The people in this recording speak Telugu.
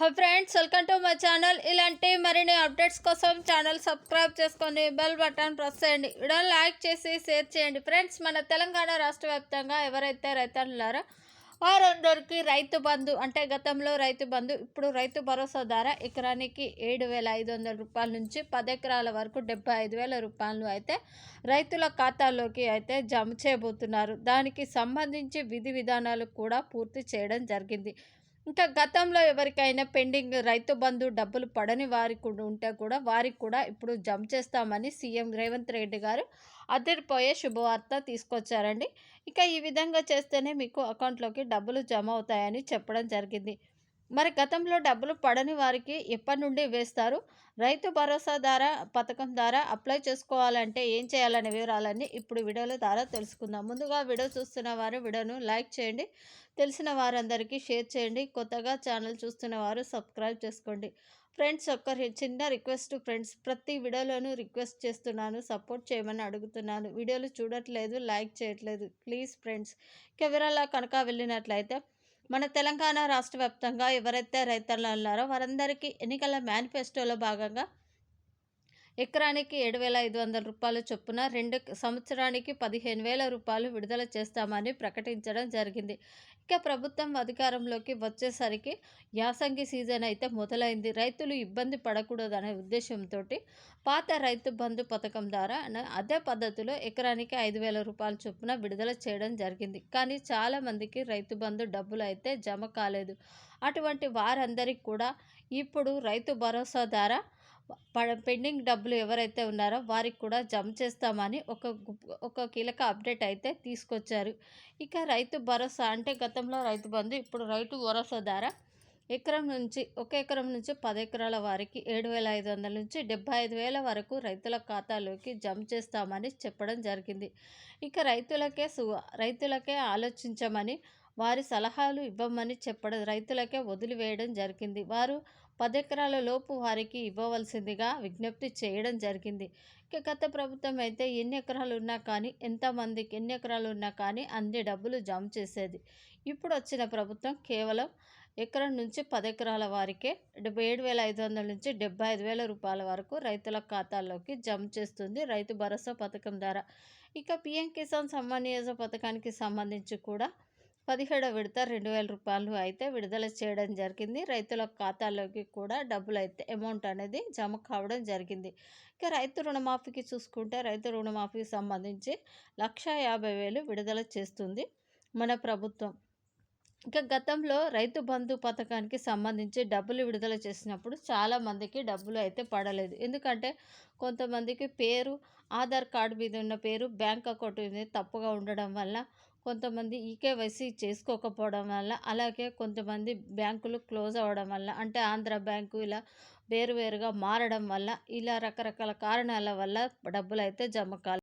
Hi friends welcome to my channel ఇలాంటి మరిన్ని అప్డేట్స్ కోసం ఛానల్ సబ్స్క్రైబ్ చేసుకొని బెల్ బటన్ ప్రెస్ చేయండి. వీడియో లైక్ చేసి షేర్ చేయండి. ఫ్రెండ్స్ మన తెలంగాణ రాష్ట్ర వ్యాప్తంగా ఎవరైతే రైతన్నారో వారందరికీ రైతు బంధు అంటే గతంలో రైతు బంధు ఇప్పుడు రైతు భరోసా ధర ఎకరానికి ఏడు వేల ఐదు వందల రూపాయల నుంచి పది ఎకరాల వరకు డెబ్బై ఐదు వేల రూపాయలు అయితే రైతుల ఖాతాల్లోకి అయితే జమ చేయబోతున్నారు. దానికి సంబంధించి విధి విధానాలు కూడా పూర్తి చేయడం జరిగింది. ఇంకా గతంలో ఎవరికైనా పెండింగ్ రైతు బంధు డబ్బులు పడని వారికి కూడా ఉంటే కూడా వారికి కూడా ఇప్పుడు జమ చేస్తామని సీఎం రేవంత్ రెడ్డి గారు అదిరిపోయే శుభవార్త తీసుకొచ్చారండి. ఇక ఈ విధంగా చేస్తేనే మీకు అకౌంట్లోకి డబ్బులు జమ అవుతాయని చెప్పడం జరిగింది. మరి గతంలో డబ్బులు పడని వారికి ఎప్పటి నుండి వేస్తారు? రైతు భరోసా ద్వారా పథకం ద్వారా అప్లై చేసుకోవాలంటే ఏం చేయాలనే వివరాలన్నీ ఇప్పుడు వీడియోల ద్వారా తెలుసుకుందాం. ముందుగా వీడియో చూస్తున్న వారు వీడియోను లైక్ చేయండి. తెలిసిన వారందరికీ షేర్ చేయండి. కొత్తగా ఛానల్ చూస్తున్న వారు సబ్స్క్రైబ్ చేసుకోండి. ఫ్రెండ్స్ ఒక్క చిన్న రిక్వెస్ట్ ఫ్రెండ్స్ ప్రతి వీడియోలోనూ రిక్వెస్ట్ చేస్తున్నాను. సపోర్ట్ చేయమని అడుగుతున్నాను. వీడియోలు చూడట్లేదు లైక్ చేయట్లేదు. ప్లీజ్ ఫ్రెండ్స్ ఇక కనుక వెళ్ళినట్లయితే మన తెలంగాణ రాష్ట్ర వ్యాప్తంగా ఎవరైతే రైతులు ఉన్నారో వారందరికీ ఎన్నికల మేనిఫెస్టోలో భాగంగా ఎకరానికి ఏడు వేల ఐదు వందల రూపాయలు చొప్పున రెండు సంవత్సరానికి పదిహేను వేల రూపాయలు విడుదల చేస్తామని ప్రకటించడం జరిగింది. ఇక ప్రభుత్వం అధికారంలోకి వచ్చేసరికి యాసంగి సీజన్ అయితే మొదలైంది. రైతులు ఇబ్బంది పడకూడదనే ఉద్దేశంతో పాత రైతు బంధు పథకం ద్వారా అదే పద్ధతిలో ఎకరానికి ఐదు వేల రూపాయల చొప్పున విడుదల చేయడం జరిగింది. కానీ చాలామందికి రైతు బంధు డబ్బులు అయితే జమ కాలేదు. అటువంటి వారందరికీ కూడా ఇప్పుడు రైతు భరోసా ద్వారా పెండింగ్ డబ్బులు ఎవరైతే ఉన్నారో వారికి కూడా జమ చేస్తామని ఒక ఒక కీలక అప్డేట్ అయితే తీసుకొచ్చారు. ఇక రైతు భరోసా అంటే గతంలో రైతు బంధు ఇప్పుడు రైతు భరోసా ద్వారా ఎకరం నుంచి ఒక ఎకరం నుంచి పది ఎకరాల వారికి ఏడు వేల ఐదు వందల నుంచి డెబ్బై ఐదు వేల వరకు రైతుల ఖాతాలోకి జమ చేస్తామని చెప్పడం జరిగింది. ఇక రైతులకే సు రైతులకే ఆలోచించమని వారి సలహాలు ఇవ్వమని చెప్పడం రైతులకే వదిలివేయడం జరిగింది. వారు పదెకరాల లోపు వారికి ఇవ్వవలసిందిగా విజ్ఞప్తి చేయడం జరిగింది. ఇక గత ప్రభుత్వం అయితే ఎన్ని ఎకరాలు ఉన్నా కానీ ఎంతమందికి ఎన్ని ఎకరాలు ఉన్నా కానీ అన్ని డబ్బులు జమ చేసేది. ఇప్పుడు వచ్చిన ప్రభుత్వం కేవలం ఎకరం నుంచి పది ఎకరాల వారికే డెబ్బై ఏడు వేల ఐదు వందల నుంచి డెబ్బై ఐదు వేల రూపాయల వరకు రైతుల ఖాతాల్లోకి జమ చేస్తుంది రైతు భరోసా పథకం ద్వారా. ఇక పిఎం కిసాన్ సమ్మాన్ నియోజక పథకానికి సంబంధించి కూడా పదిహేడో విడత రెండు వేల రూపాయలు అయితే విడుదల చేయడం జరిగింది. రైతుల ఖాతాలోకి కూడా డబ్బులు అయితే అమౌంట్ అనేది జమ కావడం జరిగింది. ఇక రైతు రుణమాఫీకి చూసుకుంటే రైతు రుణమాఫీకి సంబంధించి లక్ష యాభై వేలు విడుదల చేస్తుంది మన ప్రభుత్వం. ఇక గతంలో రైతు బంధు పథకానికి సంబంధించి డబ్బులు విడుదల చేసినప్పుడు చాలామందికి డబ్బులు అయితే పడలేదు. ఎందుకంటే కొంతమందికి పేరు ఆధార్ కార్డు మీద ఉన్న పేరు బ్యాంక్ అకౌంట్ మీద తప్పుగా ఉండడం వల్ల కొంతమంది ఈకేవైసీ చేసుకోకపోవడం వల్ల అలాగే కొంతమంది బ్యాంకులు క్లోజ్ అవ్వడం వల్ల అంటే ఆంధ్ర బ్యాంకు ఇలా వేరువేరుగా మారడం వల్ల ఇలా రకరకాల కారణాల వల్ల డబ్బులు అయితే జమ కాలేదు